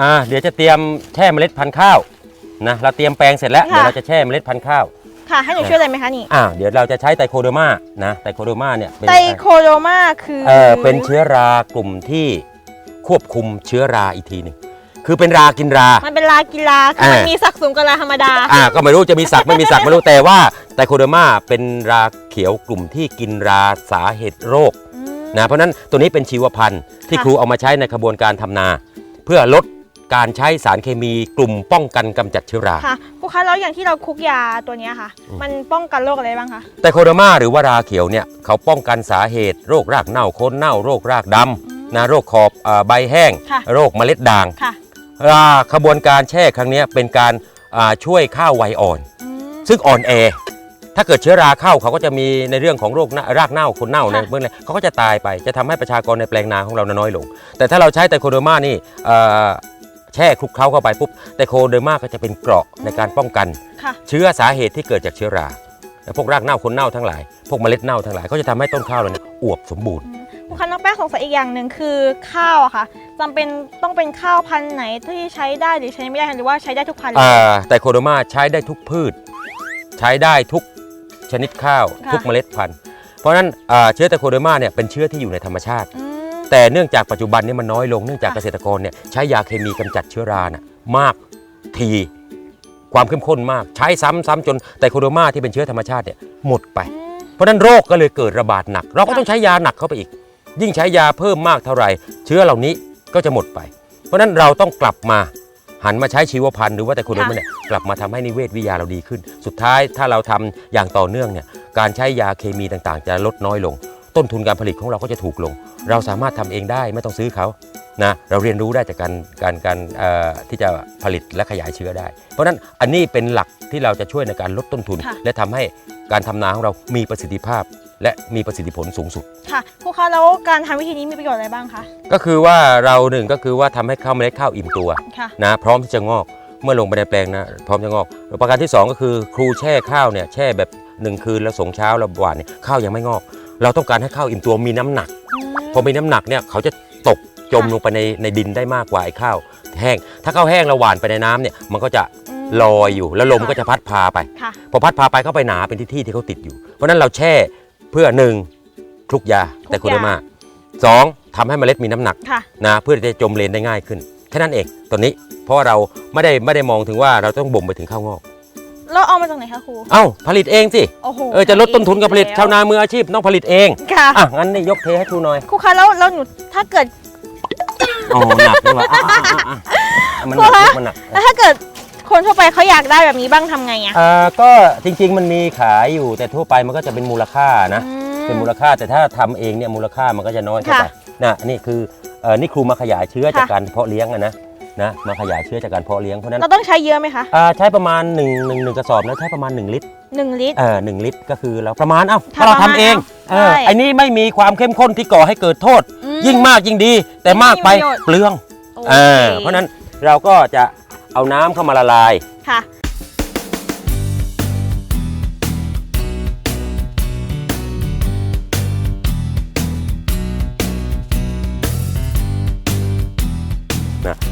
อ่าเดี๋ยวจะเตรียมแช่เมล็ดพันธุ์ข้าวนะเราเตรียมแปลงเสร็จแล้วค่ะ เดี๋ยวเราจะแช่เมล็ดพันธุ์ข้าวค่ะ ให้หนูช่วยอะไรไหมคะนี่อ่าเดี๋ยวเราจะใช้ไตโคเดอร์มานะไตโคเดอร์มาเนี่ยเป็นไตโคโดมาคือเออเป็นเชื้อรากลุ่มที่ควบคุมเชื้อราอีกทีหนึ่งคือเป็นรากินรา มันเป็นลากีฬาคือมันอ่ามี มีศักดิ์สูงกว่าลาธรรมดา อ่าก็ไม่รู้จะมีสักไม่มีสักไม่รู้แต่ว่าไตโคเดอร์มาเป็นราเขียวกลุ่มที่กินราสาเหตุโรคอืมนะเพราะฉะนั้นตัวนี้เป็นชีวพันธุ์ที่ค่ะ ครูเอามาใช้ในกระบวนการทำนา เพื่อลด การใช้สารเคมีกลุ่มป้องกันกำจัดเชื้อรา ค่ะครูคะแล้วอย่างที่เราคุกยาตัวเนี้ยค่ะอืมมันป้องกันโรคอะไรบ้างคะแต่โคโดมาหรือว่าราเขียวเนี่ยเขาป้องกันสาเหตุ โรครากเน่าโคนเน่าโรครากดำนะโรคขอบเอ่อใบแห้ง ค่ะ โรคเมล็ดด่างค่ะอ่าขบวนการแช่ครั้งเนี้ยเป็นการอ่าช่วยข้าวไวอ่อน อืม ซึ่งอ่อนแอ ถ้าเกิดเชื้อราเข้าเขาก็จะมีในเรื่องของโรคหน้ารากเน่าคนเน่าในค่ะ เมื่อไรเขาก็จะตายไป จะทำให้ประชากรในแปลงนาของเราน้อยลง แต่ถ้าเราใช้ไตโคเดอร์มานี่เอ่อ แช่คลุกเคล้าเข้าไปปุ๊บไตโคเดอร์มาก็จะเป็นเกราะในการป้องกัน ค่ะเชื้อสาเหตุที่เกิดจากเชื้อราพวกรากเน่าคนเน่าทั้งหลาย พวกเมล็ดเน่าทั้งหลายก็จะทำให้ต้นข้าวเราเนี่ยอวบสมบูรณ์ครูคะน้องแป้งสงสัยอีกอย่างหนึ่งคือข้าวอะค่ะจำเป็นต้องเป็นข้าวพันธุ์ไหนที่ใช้ได้หรือใช้ไม่ได้หรือว่าใช้ได้ทุกพันธุ์เลย อ่าไตโคโดมาใช้ได้ทุกพืช ใช้ได้ทุกชนิดข้าว ค่ะ ทุกเมล็ดพันธุ์ เพราะฉะนั้นอ่าเชื้อไตโคโดมาเนี่ยเป็นเชื้อที่อยู่ในธรรมชาติ อืม แต่เนื่องจากปัจจุบันนี้มันน้อยลงเนื่องจากค่ะเกษตรกรเนี่ยใช้ยาเคมีกำจัดเชื้อราน่ะมากทีความเข้มข้นมากใช้ซ้ำซ้ำจนไตโคโดมาที่เป็นเชื้อธรรมชาติเนี่ยหมดไปอืมเพราะฉะนั้นโรคก็เลยเกิดระบาดหนัก เราก็ค่ะต้องใช้ยาหนักเข้าไปอีก ยิ่งใช้ยาเพิ่มมากเท่าไหร่ เชื้อเหล่านี้ก็จะหมดไป เพราะฉะนั้นเราต้องกลับมาหันมาใช้ชีวพันธุ์หรือว่าแต่คุณรู้ไหมเนี่ยกลับมาทำให้นิเวศวิทยาเราดีขึ้น สุดท้ายถ้าเราทำอย่างต่อเนื่องเนี่ยการใช้ยาเคมีต่างๆ จะลดน้อยลง ต้นทุนการผลิตของเราก็จะถูกลง เราสามารถทำเองได้ไม่ต้องซื้อเขานะเราเรียนรู้ได้จากการการการเอ่อที่จะผลิตและขยายเชื้อได้ เพราะฉะนั้นอันนี้เป็นหลักที่เราจะช่วยในการลดต้นทุนค่ะและทำให้การทำนาของเรามีประสิทธิภาพ และมีประสิทธิผลสูงสุดค่ะครูคะแล้วการทำวิธีนี้มีประโยชน์อะไรบ้างคะก็คือว่าเราหนึ่งก็คือว่าทำให้ข้าวเมล็ดข้าวอิ่มตัวค่ะนะพร้อมที่จะงอกเมื่อลงไปในแปลงนะพร้อมจะงอก ประการที่สองก็คือครูแช่ข้าวเนี่ยแช่แบบหนึ่งคืนแล้วส่งเช้าแล้วหวานเนี่ยข้าวยังไม่งอก เราต้องการให้ข้าวอิ่มตัวมีน้ำหนัก พอมีน้ำหนักเนี่ยเขาจะตกจมค่ะลงไปในในดินได้มากกว่าไอ้ข้าวแห้ง ถ้าข้าวแห้งเราหวานไปในน้ำเนี่ยมันก็จะมลอยอยู่แล้วลมค่ะก็จะพัดพาไปค่ะพอพัดพาไปเข้าไปหนาเป็นที่ที่ที่เขาติดอยู่ เพราะฉะนั้นเราแช่เพื่อหนึ่งคลุกยาคลุกยาแต่คุณมาสองทำให้เมล็ดมีน้ำหนักค่ะนะเพื่อที่จะจมเลนได้ง่ายขึ้นแค่นั้นเองตัวนี้เพราะว่าเราไม่ได้ไม่ได้มองถึงว่าเราต้องบ่มไปถึงข้าวงอก เราเอามาจากไหนคะครู เอ้าผลิตเองสิ โอ้โหเออจะลดต้นทุนการผลิตแล้วชาวนามืออาชีพต้องผลิตเอง ค่ะ อะ งั้นนี่ยกเทให้ครูหน่อย ครูคะแล้วแล้วหนูถ้าเกิดอ๋อหนักนี่ว่ะอะอะอะอะมันหนักครูคะมันหนัก แล้วถ้าเกิดคนทั่วไปเขาอยากได้แบบนี้บ้างทำไงอะ อ่าก็จริงๆมันมีขายอยู่แต่ทั่วไปมันก็จะเป็นมูลค่านะ อืมเป็นมูลค่าแต่ถ้าทำเองเนี่ยมูลค่ามันก็จะน้อยเข้าไปค่ะนะนี่คือเออนี่ครูมาขยายเชื้อค่ะจากการเพาะเลี้ยงอะนะ นะมาขยายเชื้อจากการเพาะเลี้ยงเพราะฉะนั้นเราต้องใช้เยอะไหมคะอ่าใช้ประมาณ1นึ่งหนึ่งหนึ่งกระสอบแล้วใช้ประมาณ 1 ลิตรหนึ่งลิตร เออหนึ่งลิตรก็คือเราประมาณเอ้าถ้าถ้าเราประมาณทำเองเอาเออใช่ไอ้นี่ไม่มีความเข้มข้นที่ก่อให้เกิดโทษ อืยิ่งมากยิ่งดี แต่มากไปไม่มีประโยชน์ เปลืองโอเออคเพราะฉะนั้นเราก็จะเอาน้ำเข้ามาละลาย ค่ะ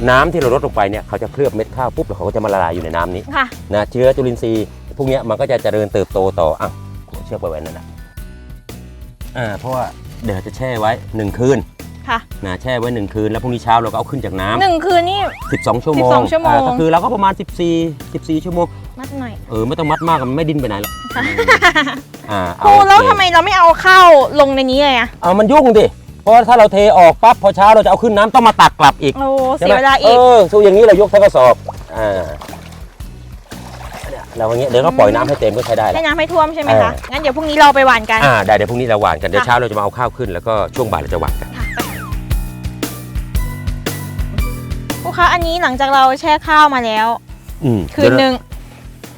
นะน้ำที่เราลดลงไปเนี่ยเขาจะเคลือบเม็ดข้าวปุ๊บแล้วเขาก็จะมาละลายอยู่ในน้ำนี้ค่ะ นะเชื้อจุลินทรีย์พวกเนี้ยมันก็จะเจริญเติบโตต่ออะเชือกไปไว้นั่นนะอ่าเพราะว่าเดี๋ยวเราจะแช่ไว้หนึ่งคืนค่ะนะแช่ไว้หนึ่งคืนแล้วพรุ่งนี้เช้าเราก็เอาขึ้นจากน้ำหนึ่งคืนนี่ 12 ชั่วโมง12ชั่วโมง อ่าก็คือเราก็ประมาณ 14 14 ชั่วโมงมัดหน่อยเออไม่ต้องมัดมากมันไม่ดิ้นไปไหนหรอกค่ะอ่าครูเอาแล้วโอเคทำไมเราไม่เอาข้าวลงในนี้เลยอะเอามันยุ่งดิเพ ราะว่าถ้าเราเทออกปั๊บพอเช้าเราจะเอาขึ้นน้ำต้องมาตักกลับอีกโอ้ใช่เสีไหมยเวลาเออีกอสู้อย่างนี้เรายกทั้งกระสอบอ่าเนี่ยเราอย่างเงี้ยเดี๋ยวก็ปล่อยน้ำให้เต็มก็ใช้ได้แล้ว ให้น้ำให้ท่วมใช่ไหมคะเอองั้นเดี๋ยวพรุ่งนี้เราไปหว่านกัน อ่าได้เดี๋ยวพรุ่งนี้เราหวานกันเดี๋ยวค่ะ เช้าเราจะมาเอาข้าวขึ้นแล้วก็ช่วงบ่ายเราจะหวานกันค่ะไปครูคะอันนี้หลังจากเราแช่ข้าวมาแล้ว อืมคืนหนึ่ง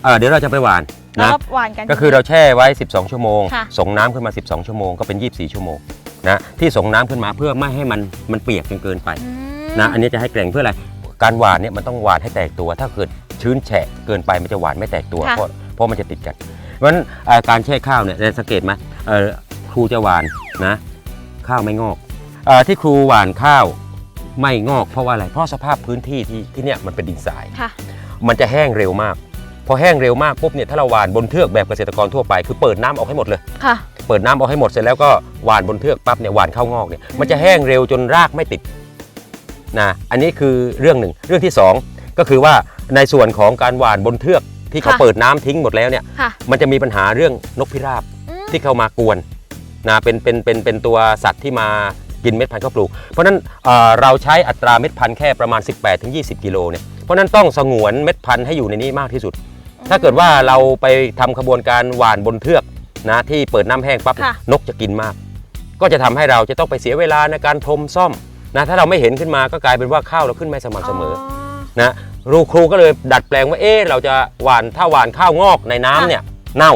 เออเดี๋ยวเราจะไปหวานแล้วนะก็หว่านกัน ก็คือเราแช่ไว้ 12 ชั่วโมงค่ะ ส่งน้ำขึ้นมา 12 ชั่วโมงก็เป็น 24 ชั่วโมง นะที่ส่งน้ำขึ้นมาเพื่อไม่ให้มันมันเปียกจนเกินไปอืมนะอันนี้จะให้แกร่งเพื่ออะไรการหวานเนี่ยมันต้องหวานให้แตกตัว ถ้าเกิดชื้นแฉะเกินไปมันจะหวานไม่แตกตัวค่ะเพราะเพราะมันจะติดกันเพราะฉะนั้นเอ่อการแช่ข้าวเนี่ยได้สังเกตไหมเอ่อครูจะหวานนะข้าวไม่งอกเอ่อที่ครูหวานข้าวไม่งอกเพราะว่าอะไร เพราะสภาพพื้นที่ที่ที่เนี่ยมันเป็นดินทรายค่ะมันจะแห้งเร็วมาก พอแห้งเร็วมากปุ๊บเนี่ยถ้าเราหว่านบนเทือกแบบเกษตรกรทั่วไป คือเปิดน้ำออกให้หมดเลย ค่ะ เปิดน้ำออกให้หมดเสร็จแล้วก็หว่านบนเทือกปั๊บเนี่ยหว่านเข้างอกเนี่ยมันจะแห้งเร็วจนรากไม่ติดนะอันนี้คือเรื่องหนึ่งเรื่องที่สองก็คือว่าในส่วนของการหว่านบนเทือกที่เขาค่ะ เปิดน้ำทิ้งหมดแล้วเนี่ยค่ะมันจะมีปัญหาเรื่องนกพิราบ อืม ที่เข้ามากวนนะเป็นเป็นเป็นเป็นตัวสัตว์ที่มากินเม็ดพันธุ์ข้าวปลูก เพราะฉะนั้นเอ่อเราใช้อัตราเม็ดพันธุ์แค่ประมาณ 18-20 กิโลเนี่ยเพราะฉะนั้นต้องสงวนเม็ดพันธุ์ให้อยู่ในนี้มากที่สุด ถ้าเกิดว่าเราไปทำขบวนการหว่านบนเทือกนะที่เปิดน้ำแห้งปั๊บค่ะ นกจะกินมาก ก็จะทำให้เราจะต้องไปเสียเวลาในการพรมซ่อมนะถ้าเราไม่เห็นขึ้นมาก็กลายเป็นว่าข้าวเราขึ้นไม่สม่ำเสมออนะรูครูก็เลยดัดแปลงว่าเอ๊ะเราจะหว่านถ้าหว่านข้าวงอกในน้ำเนี่ยเน่า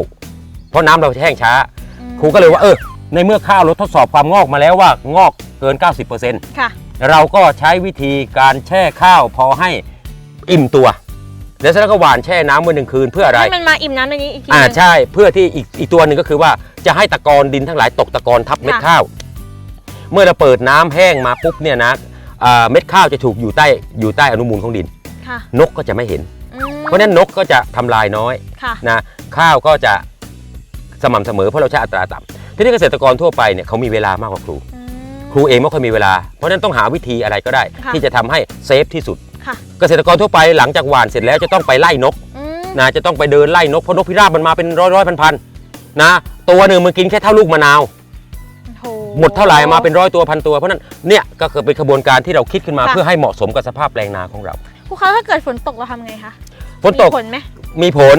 เพราะน้ำเราจะแห้งช้าอืมครูก็เลยว่าเออในเมื่อข้าวเราทดสอบความงอกมาแล้วว่างอกเกิน 90%ค่ะ เราก็ใช้วิธีการแช่ข้าวพอให้อิ่มตัว แล้วเสร็จแล้วก็หว่านแช่น้ำไว้หนึ่งคืนเพื่ออะไร ให้มันมาอิ่มน้ำในนี้อีกทีอ่าหนึ่ง ใช่เพื่อที่อีกอีกตัวหนึ่งก็คือว่าจะให้ตะกอนดินทั้งหลายตกตะกอนทับเม็ดค่ะ ข้าว เมื่อเราเปิดน้ำแห้งมาปุ๊บเนี่ยนะอ่าเม็ดข้าวจะถูกอยู่ใต้อยู่ใต้อนุมูลของดิน ค่ะนกก็จะไม่เห็น อืมเพราะฉะนั้นนกก็จะทำลายน้อยค่ะ นะข้าวก็จะสม่ำเสมอเพราะเราใช้อัตราต่ำทีนี้เกษตรกรทั่วไปเนี่ยเขามีเวลามากกว่าครูอืมครูเองไม่ค่อยมีเวลา เพราะฉะนั้นต้องหาวิธีอะไรก็ได้ ค่ะ ที่จะทำให้เซฟที่สุด ค่ะ เกษตรกรทั่วไปหลังจากหว่านเสร็จแล้วจะต้องไปไล่นกอืมนะจะต้องไปเดินไล่นกเพราะนกพิราบมันมาเป็นร้อยร้อยพันพันๆนะตัวหนึ่งมันกินแค่เท่าลูกมะนาวโถหมดเท่าไหร่มาเป็นร้อยตัวพันตัวเพราะฉะนั้นเนี่ยก็คือเป็นขบวนการที่เราคิดขึ้นมาค่ะเพื่อให้เหมาะสมกับสภาพแปลงนาของเราครูคะถ้าเกิดฝนตกเราทำไงคะฝนตก มีผลไหมมีผล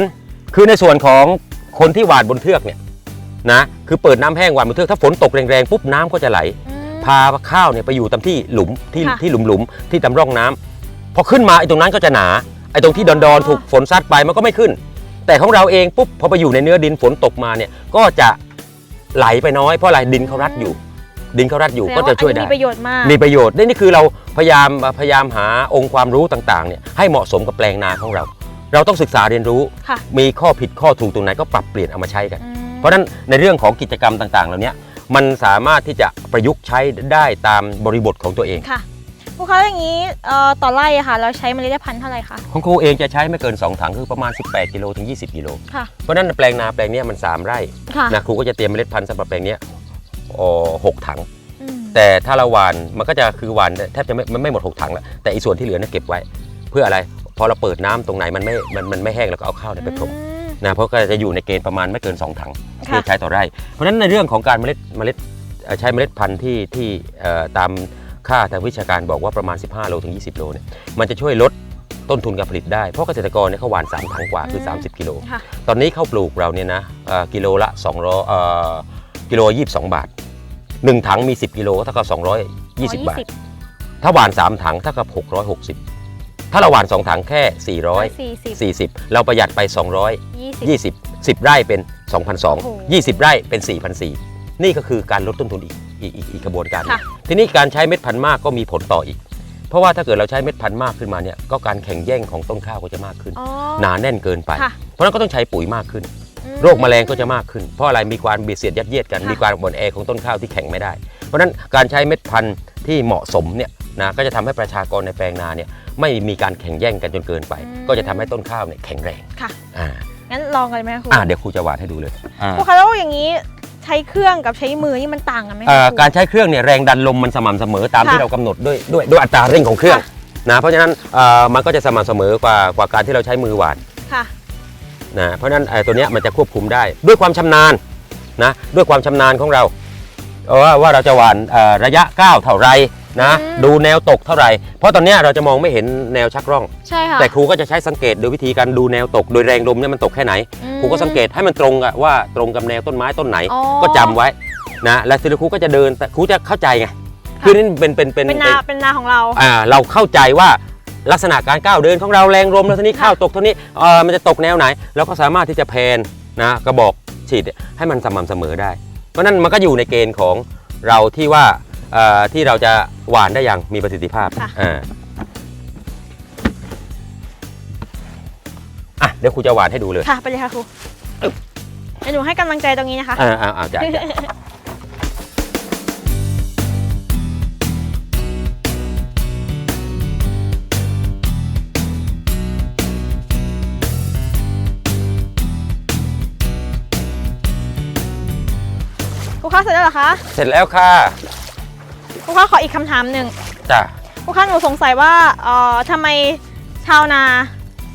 คือในส่วนของคนที่หว่านบนเทือกเนี่ยนะคือเปิดน้ำแห้งหว่านบนเทือกถ้าฝนตกแรงๆปุ๊บน้ำก็จะไหล อืม พาข้าวเนี่ยไปอยู่ตามที่หลุมที่ค่ะ ที่หลุมหลุมๆที่ตามร่องน้ำ พอขึ้นมาไอ้ตรงนั้นก็จะหนา ไอ้ตรงที่ดอนดอนๆถูกฝนซัดไปมันก็ไม่ขึ้น แต่ของเราเองปุ๊บพอไปอยู่ในเนื้อดินฝนตกมาเนี่ยก็จะไหลไปน้อยเพราะอะไรดินเขารัดอยู่ ดินเขารัดอยู่แสดงก็จะช่วยได้อันนี้มีประโยชน์มากมีประโยชน์นี่นี่คือเราพยายามพยายามหาองค์ความรู้ต่างๆเนี่ยให้เหมาะสมกับแปลงนาของเรา เราต้องศึกษาเรียนรู้ค่ะมีข้อผิดข้อถูกตรงไหนก็ปรับเปลี่ยนเอามาใช้กันอืมเพราะฉะนั้นในเรื่องของกิจกรรมต่างๆเหล่านี้มันสามารถที่จะประยุกต์ใช้ได้ตามบริบทของตัวเอง ค่ะครูคะอย่างนี้เอ่อต่อไร่อะค่ะ เราใช้เมล็ดพันธุ์เท่าไหร่คะของครูเองจะใช้ไม่เกิน 2 ถังคือประมาณ 18 กิโลถึง 20 กิโล ค่ะ เพราะฉะนั้นแปลงนาแปลงเนี้ยมัน 3 ไร่ค่ะนะครูก็จะเตรียมเมล็ดพันธุ์สำหรับแปลงเนี้ยอ๋อหกถัง อืมแต่ถ้าเราหวานมันก็จะคือหวานแทบจะไม่มันไม่หมด 6 ถังแล้วแต่อีส่วนที่เหลือเนี่ยเก็บไว้ เพื่ออะไรพอเราเปิดน้ำตรงไหนมันไม่มันมันไม่แห้งเราก็เอาข้าวเนี่ยไปพรม อืม นะเพราะก็จะอยู่ในเกณฑ์ประมาณไม่เกิน 2 ถังค่ะ ที่ใช้ต่อไร่ เพราะฉะนั้นในเรื่องของการเมล็ดเมล็ดเอ่อใช้เมล็ดพันธุ์ที่ที่เอ่อตาม ค่าทางวิชาการบอกว่าประมาณ 15 โลถึง 20 โลเนี่ยมันจะช่วยลดต้นทุนการผลิตได้ เพราะเกษตรกรเนี่ยเขาหวาน3ถังกว่าคือ 30 กิโล ค่ะ ตอนนี้ข้าวปลูกเราเนี่ยนะเอ่อกิโลละ200เอ่อกิโล22 บาท 1 ถังมี 10 กิโลก็เท่ากับ220 บาท ถ้าหวาน 3 ถังเท่ากับ 660 ถ้าเราหวาน 2 ถังแค่สี่สิบ440 เราประหยัดไปยี่สิบ220 10 ไร่เป็น โอ้โห 2,200 20 ไร่เป็น 4,400 นี่ก็คือการลดต้นทุนอีก อีกอีกอีกกระบวนการหนึ่งค่ะทีนี้การใช้เม็ดพันธุ์มากก็มีผลต่ออีก เพราะว่าถ้าเกิดเราใช้เม็ดพันธุ์มากขึ้นมาเนี่ยก็การแข่งแย่งของต้นข้าวก็จะมากขึ้น อ๋อ หนาแน่นเกินไป ค่ะ เพราะฉะนั้นก็ต้องใช้ปุ๋ยมากขึ้น อืม โรคแมลงก็จะมากขึ้น เพราะอะไรมีความเบียดเสียดยัดเยียดกัน ค่ะ มีความบ่อนแอของต้นข้าวที่แข็งไม่ได้ เพราะฉะนั้นการใช้เม็ดพันธุ์ที่เหมาะสมเนี่ยนะก็จะทำให้ประชากรในแปลงนาเนี่ยไม่มีการแข่งแย่งกันจนเกินไป ก็จะทำให้ต้นข้าวเนี่ยแข็งแรงค่ะ อ่างั้นลองกันไหมคะครูอ่าเดี๋ยวครูจะวาดให้ดูเลยอ่า ครูคะแล้วอย่างนี้ ใช้เครื่องกับใช้มือนี่มันต่างกันไหมคะเอ่อครู การใช้เครื่องเนี่ยแรงดันลมมันสม่ำเสมอตามค่ะที่เรากำหนดด้วยด้วยด้วยอัตราเร่งของเครื่องค่ะ นะเพราะฉะนั้นเอ่อมันก็จะสม่ำเสมอกว่ากว่าการที่เราใช้มือหวานค่ะ นะเพราะฉะนั้นไอ้ตัวเนี้ยมันจะควบคุมได้ด้วยความชำนาญนะด้วยความชำนาญของเราว่าว่าเราจะหวานเอ่อระยะก้าวเท่าไร นะอืม ดูแนวตกเท่าไหร่ เพราะตอนเนี้ยเราจะมองไม่เห็นแนวชักร่อง ใช่ค่ะแต่ครูก็จะใช้สังเกตโดยวิธีการดูแนวตก โดยแรงลมเนี่ยมันตกแค่ไหน อืม ครูก็สังเกตให้มันตรงอะว่าตรงกับแนวต้นไม้ต้นไหน อ๋อก็จำไว้นะแล้วทีนี้ครูก็จะเดินแต่ครูจะเข้าใจไงคือนี่เป็นเป็นเป็นเป็นนาเป็นนาของเรา อ่าเราเข้าใจว่าลักษณะการก้าวเดินของเราแรงลมแล้วทีนี้ค่ะข้าวตกเท่านี้เออมันจะตกแนวไหนเราก็สามารถที่จะแพนนะกระบอกฉีดให้มันสม่ำเสมอได้ เพราะฉะนั้นมันก็อยู่ในเกณฑ์ของเราที่ว่าเอ่อ ที่เราจะหวานได้อย่างมีประสิทธิภาพอะเดี๋ยวครูจะหวานให้ดูเลยค่ะไปเลยค่ะครูหนูให้กำลังใจตรงนี้นะคะอ่าอ่าอ่าจ้ะครูคะเสร็จแล้วเหรอคะ เสร็จแล้วค่ะ ครูคะขออีกคำถามหนึ่งจ้ะครูคะหนูสงสัยว่าเอ่อทำไมชาวนา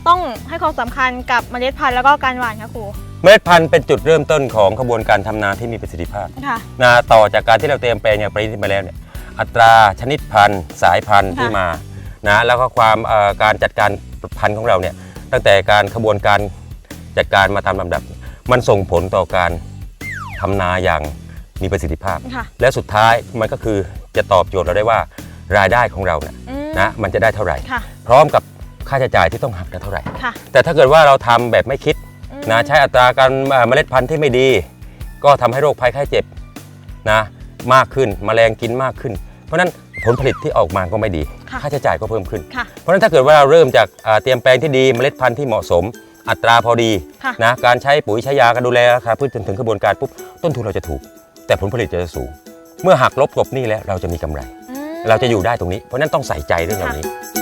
ต้องให้ความสำคัญกับเมล็ดพันธุ์แล้วก็การหว่านคะครูเมล็ดพันธุ์เป็นจุดเริ่มต้นของกระบวนการทำนาที่มีประสิทธิภาพ ค่ะ นาต่อจากการที่เราเตรียมแปลงอย่างประณีตมาแล้วเนี่ยอัตราชนิดพันธุ์ สายพันธุ์ค่ะ ที่มานะแล้วก็ความเอ่อการจัดการพันธุ์ของเราเนี่ยตั้งแต่การขบวนการจัดการมาตามลำดับ มันส่งผลต่อการทำนาอย่างมีประสิทธิภาพ ค่ะ และสุดท้ายมันก็คือ จะตอบโจทย์เราได้ว่ารายได้ของเราเนี่ยอืมนะมันจะได้เท่าไหร่ ค่ะพร้อมกับค่าใช้จ่ายที่ต้องหักได้เท่าไหร่ ค่ะแต่ถ้าเกิดว่าเราทำแบบไม่คิดอืมนะใช้อัตราการเอ่อเมล็ดพันธุ์ที่ไม่ดี ก็ทำให้โรคภัยไข้เจ็บนะมากขึ้นแมลงกินมากขึ้น เพราะฉะนั้นผลผลิตที่ออกมาก็ไม่ดี ค่ะค่าใช้จ่ายก็เพิ่มขึ้น ค่ะ เพราะฉะนั้นถ้าเกิดว่าเราเริ่มจากอ่าเตรียมแปลงที่ดีเมล็ดพันธุ์ที่เหมาะสม อัตราพอดีค่ะ นะการใช้ปุ๋ยใช้ยาการดูแลราคาพืชจนถึงกระบวนการปุ๊บต้นทุนเราจะถูก แต่ผลผลิตจะสูง เมื่อหักลบกลบหนี้แล้วเราจะมีกำไร อืม เราจะอยู่ได้ตรงนี้ เพราะฉะนั้นต้องใส่ใจเรื่องเหล่านี้ค